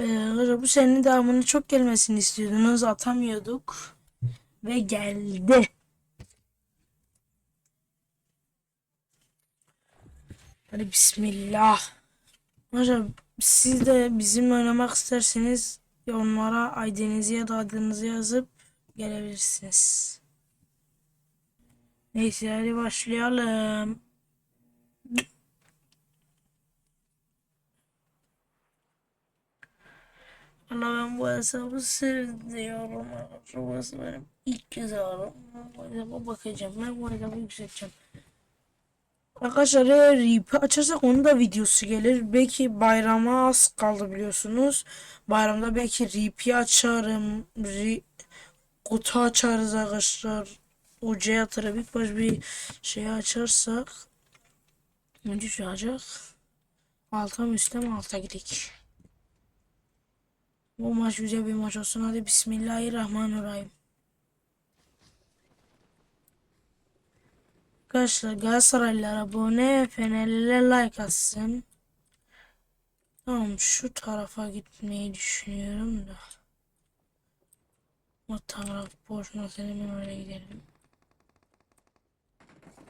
Ee, bu senin devamını çok gelmesini istiyordunuz. Atamıyorduk. Ve geldi. Hadi bismillah. Hocam siz de bizimle oynamak isterseniz yorumlara ID'nizi ya da adınızı yazıp gelebilirsiniz. Neyse hadi başlayalım. Valla ben bu hesabı seviyorum. Burası benim ilk hesabım. Bu hesaba bakacağım. Ben bu hesabı yükselteceğim. Arkadaşlar eğer RP açarsak onun da videosu gelir. Belki bayrama az kaldı biliyorsunuz. Bayramda belki RP açarım. Ri- kutu açarız arkadaşlar. Uca yatırıp ilk baş bir şey açarsak. Önce şu açacak. Alta mı üstte mi alta gidik. Bu maç güzel bir maç olsun. Hadi Bismillahirrahmanirrahim. Arkadaşlar Galatasaraylılar abone, Fenerliler like atsın. Tamam şu tarafa gitmeyi düşünüyorum da. O taraf boş nasıl hemen öyle gidelim.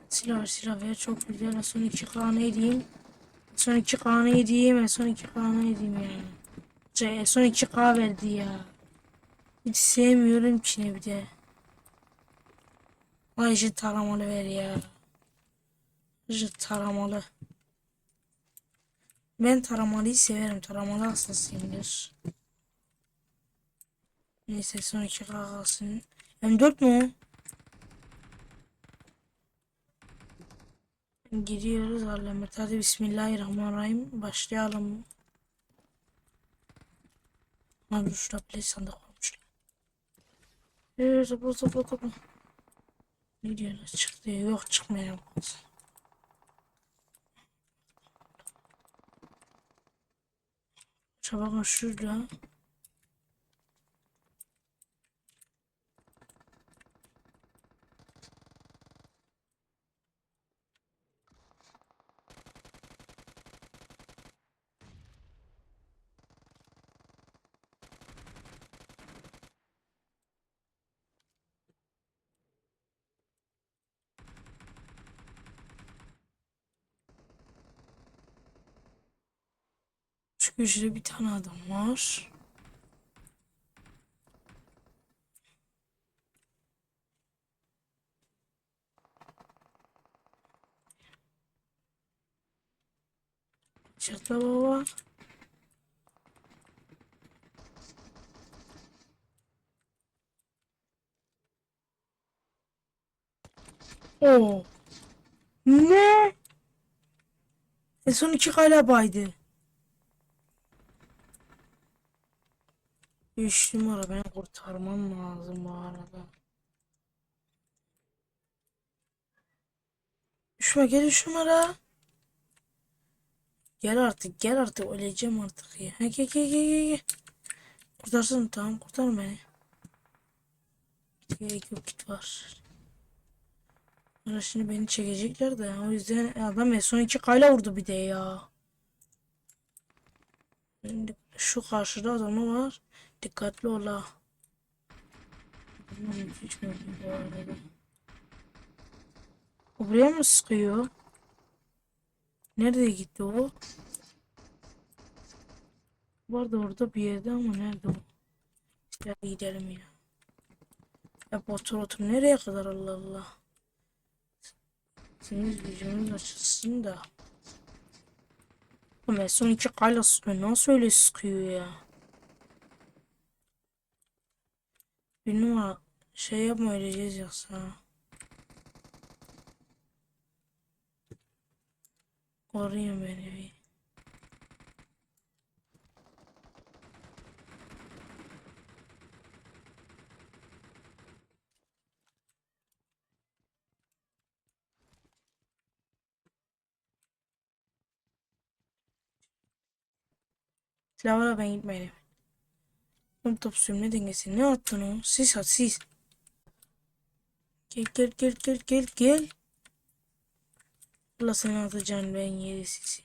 Silah silah ver çok güzel. Son iki kanı edeyim. Son iki kanı edeyim. Son iki kanı edeyim yani. Şey, son iki K verdi ya. Hiç sevmiyorum ki ne bir de. Ay işte taramalı ver ya. İşte taramalı. Ben taramalıyı severim. Taramalı hastasıyımdır. Neyse son iki K kalsın. M4 mu? Giriyoruz Alamet. Hadi Bismillahirrahmanirrahim. Başlayalım. Abi şurada play sandık olmuşlar. Eee zıpla zıpla zıpla. Ne diyorsunuz çıktı? Yok çıkmıyor. Çabuk şurada. Şu köşede bir tane adam var. Çatla baba. Oo. Ne? E son iki kale baydı. Üç numara beni kurtarmam lazım bu arada. Düşme gel üç numara. Gel artık gel artık öleceğim artık ya. Ha, gel gel gel gel. Kurtarsın tamam kurtar beni. Gerek yok git var. Sonra şimdi beni çekecekler de o yüzden adam son iki kayla vurdu bir de ya. Şimdi şu karşıda adamı var. Dikkatli ol ha. Hiç gördüm bu arada. O buraya mı sıkıyor? Nereye gitti o? Vardı orada bir yerde ama nerede o? İşte gidelim ya. Hep otur otur nereye kadar Allah Allah. Senin gücünüz açılsın da. Ama son iki kayla. Nasıl öyle sıkıyor ya? Bir numara şey yapma öleceğiz yoksa. Koruyun beni bir. Silahlara ben gitmeyelim. Top top sürme dengesi. Ne attın o? Sis at sis. Gel gel gel gel gel gel. Allah seni atacağım ben yeri sisi.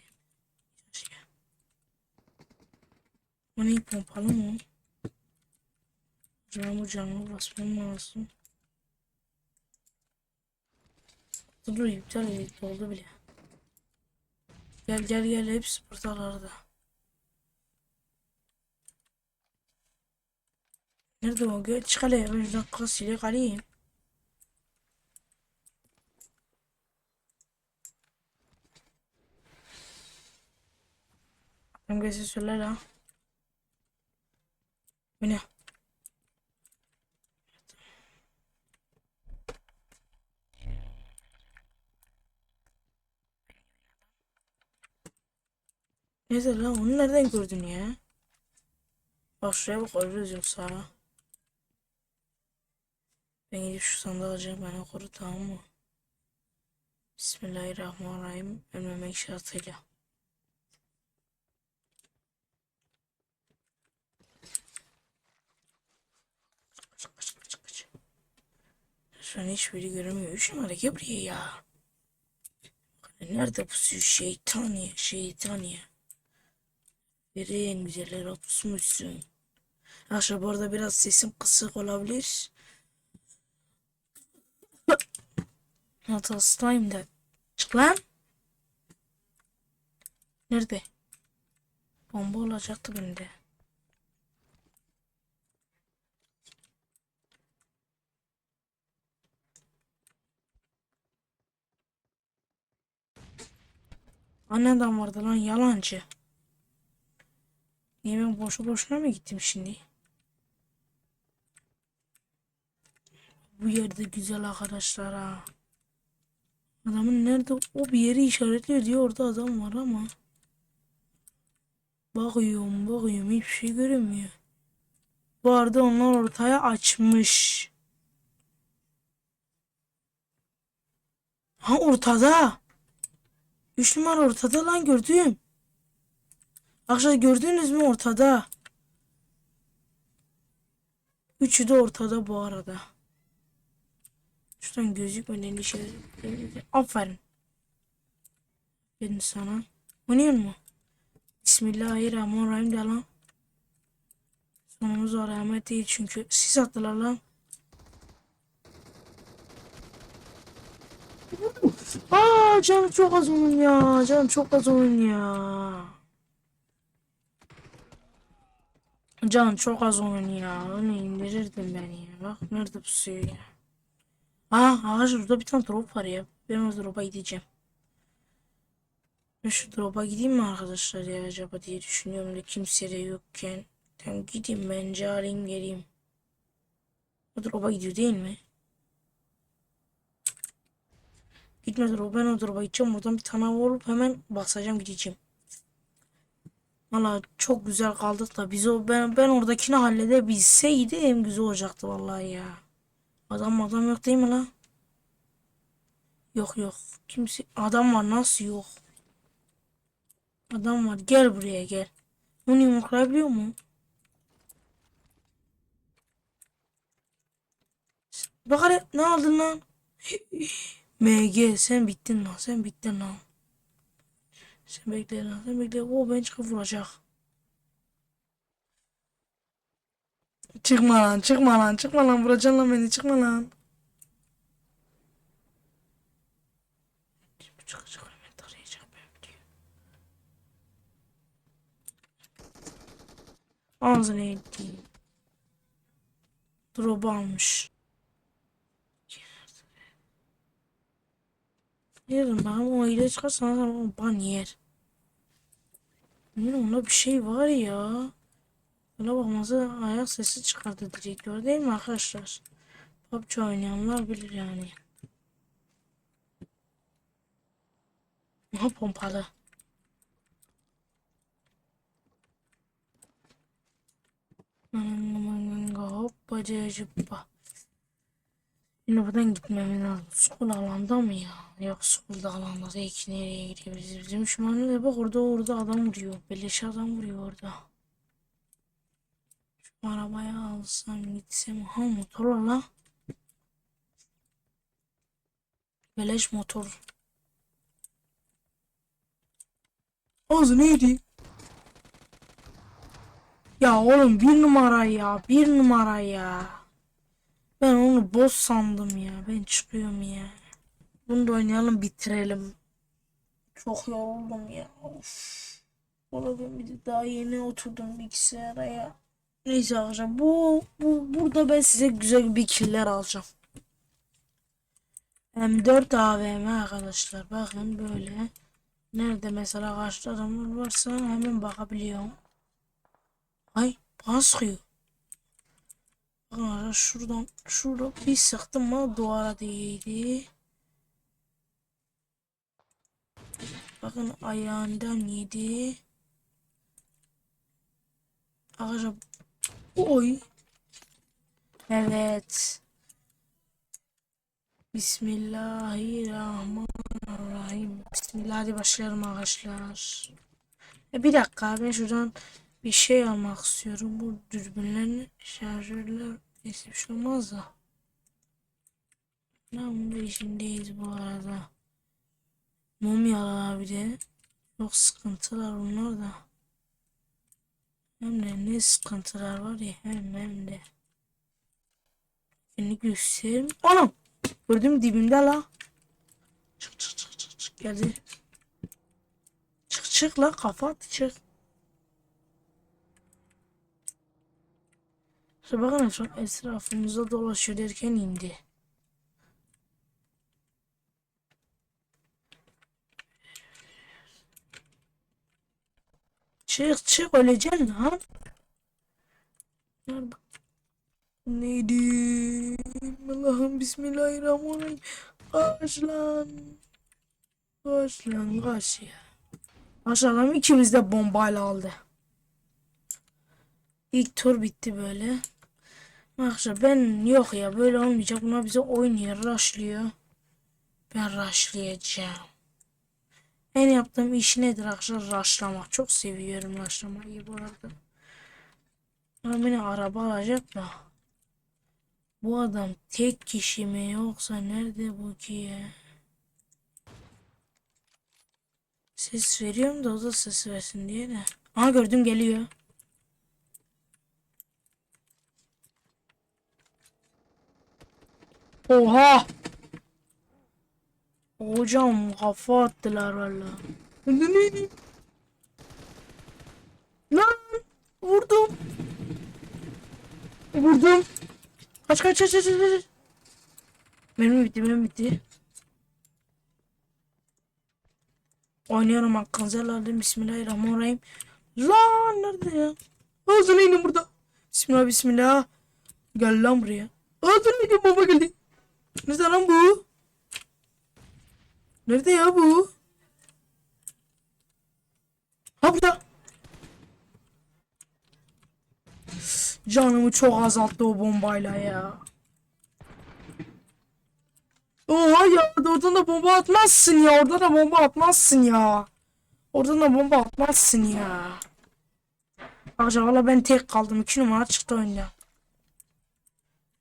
Bu ne pompalı mı? Canımı canımı basmam lazım. Dur iptal edildi oldu bile. Gel gel gel hepsi buradalarda. Nerede o? Gel çık hele. Ben şuradan kasıyla kalayım. Ben gelse söyler ha. Bu ne? Neyse lan onu nereden gördün ya? Bak şuraya bak ölürüz yoksa. Ben gidip şu sandığı alacağım beni koru tamam mı? Bismillahirrahmanirrahim. Ölmemek şartıyla. Kaç kaç kaç kaç. Şu an hiçbiri göremiyor. Üç numara gel buraya ya. Nerede pusuyor şeytan ya şeytan ya. Nereye en güzeller pusmuşsun. Arkadaşlar bu arada biraz sesim kısık olabilir. Hastayım da. Çık lan. Nerede? Bomba olacaktı bende. Anneden vardı lan yalancı. Niye ben boşu boşuna mı gittim şimdi? Bu yerde güzel arkadaşlar ha. Adamın nerede o bir yeri işaretliyor diyor orada adam var ama. Bakıyorum bakıyorum hiçbir şey görünmüyor. Bu arada onlar ortaya açmış. Ha ortada. Üç numara ortada lan gördüm. Arkadaşlar gördünüz mü ortada. Üçü de ortada bu arada. Şuradan gözükmeden işe Aferin. Aferin sana. Oynuyor mu? Bismillahirrahmanirrahim de lan. Sonumuz var rahmet değil çünkü. Siz attılar lan. Aa canım çok az onun ya. Canım çok az onun ya. Can çok az onun ya. Onu indirirdim ben ya. Bak nerede pusuyor ya. Aa ağaç orada bir tane drop var ya. Ben o drop'a gideceğim. Ben şu drop'a gideyim mi arkadaşlar ya acaba diye düşünüyorum da kimse de yokken. Tamam gideyim bence alayım geleyim. O drop'a gidiyor değil mi? Gitmedi o ben o drop'a gideceğim. Oradan bir tane olup hemen basacağım gideceğim. Valla çok güzel kaldık da biz o ben ben oradakini halledebilseydi en güzel olacaktı vallahi ya. Adam adam yok değil mi lan? Yok yok. Kimse adam var nasıl yok? Adam var gel buraya gel. Onu yumruklayabiliyor mu? Bak ne aldın lan? MG sen bittin lan sen bittin lan. Sen bekle lan sen bekle. O ben çıkıp vuracak. Çıkma lan çıkma lan çıkma lan vuracaksın lan beni çıkma lan. Ağzını eğittiğim. Drop almış. Yerim ben o ile çıkarsan sana ban yer. Yine onda bir şey var ya. Buna bakması ayak sesi çıkardı direktör değil mi arkadaşlar? PUBG oynayanlar bilir yani. Aha pompalı. Hoppacı cıppa. Yine buradan gitmemiz lazım. School alanda mı ya? Yok school'da alanda değil ki nereye gidebiliriz? Bizim şu bak orada orada adam vuruyor. Beleş adam vuruyor orada. Şu arabayı alsam gitsem. Ha motor var. Beleş motor. Ağzı neydi? Ya oğlum bir numara ya. Bir numara ya. Ben onu boss sandım ya. Ben çıkıyorum ya. Bunu da oynayalım bitirelim. Çok yoruldum ya. Of. Oğlum bir de daha yeni oturdum bilgisayara ya. Neyse arkadaşlar bu, bu burada ben size güzel bir killer alacağım. M4 AVM arkadaşlar bakın böyle. Nerede mesela karşıda adamlar varsa hemen bakabiliyorum. Ay bana sıkıyor. Bakın arkadaşlar şuradan şurada bir sıktım mı duvara değdi. Bakın ayağından yedi. Arkadaşlar oy. Evet. Bismillahirrahmanirrahim. Bismillah hadi başlayalım arkadaşlar. E bir dakika ben şuradan bir şey almak istiyorum. Bu dürbünlerin şarjörler neyse bir şey olmaz da. Lan bu işindeyiz bu arada. Mumyalar abi de. Çok sıkıntılar onlar da. Hem de ne sıkıntılar var ya hem hem de. Seni göstereyim. Anam! Gördüm dibimde la. Çık çık çık çık çık geldi. Çık çık la kafa at çık. İşte bakın şu an etrafımızda dolaşıyor derken indi. Çık çık öleceksin lan. Neydi? Allah'ım bismillahirrahmanirrahim. Kaç lan. Kaç lan kaç ya. Aşağıdan ikimiz de bombayla aldı. İlk tur bitti böyle. Arkadaşlar ben yok ya böyle olmayacak. Bunlar bize oynuyor, rushlıyor. Ben rushlayacağım. En yaptığım iş nedir arkadaşlar? Rushlamak. Çok seviyorum rushlamayı bu arada. Ama beni araba alacak da. Bu adam tek kişi mi yoksa nerede bu ki ya? Ses veriyorum da o da ses versin diye de. Aha gördüm geliyor. Oha! Hocam kafa attılar valla. Ne? Lan! Vurdum. Vurdum. Kaç kaç kaç kaç kaç. Benim bitti benim bitti. Oynuyorum hakkınızı helal. Bismillahirrahmanirrahim. Lan nerede ya? Ağzına inin burada. Bismillah bismillah. Gel lan buraya. Ağzına inin baba geldi. Nerede lan bu? Nerede ya bu? Ha burada. Canımı çok azalttı o bombayla ya. Oha ya oradan da bomba atmazsın ya. Oradan da bomba atmazsın ya. Oradan da bomba atmazsın ya. Arkadaşlar valla ben tek kaldım. 2 numara çıktı oyunda.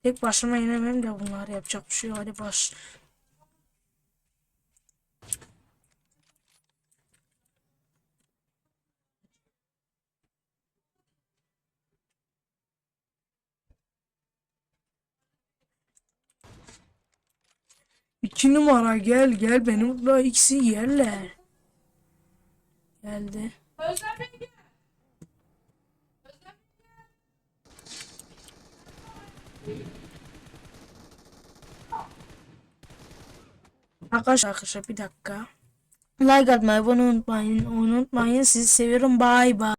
Tek başıma inemem de bunlar yapacak bir şey. Hadi baş. İki numara gel gel beni burada ikisi yerler. Geldi. Arkadaşlar arkadaşlar bir dakika. Like atmayı bunu unutmayın. Unutmayın. Sizi seviyorum. Bye bye.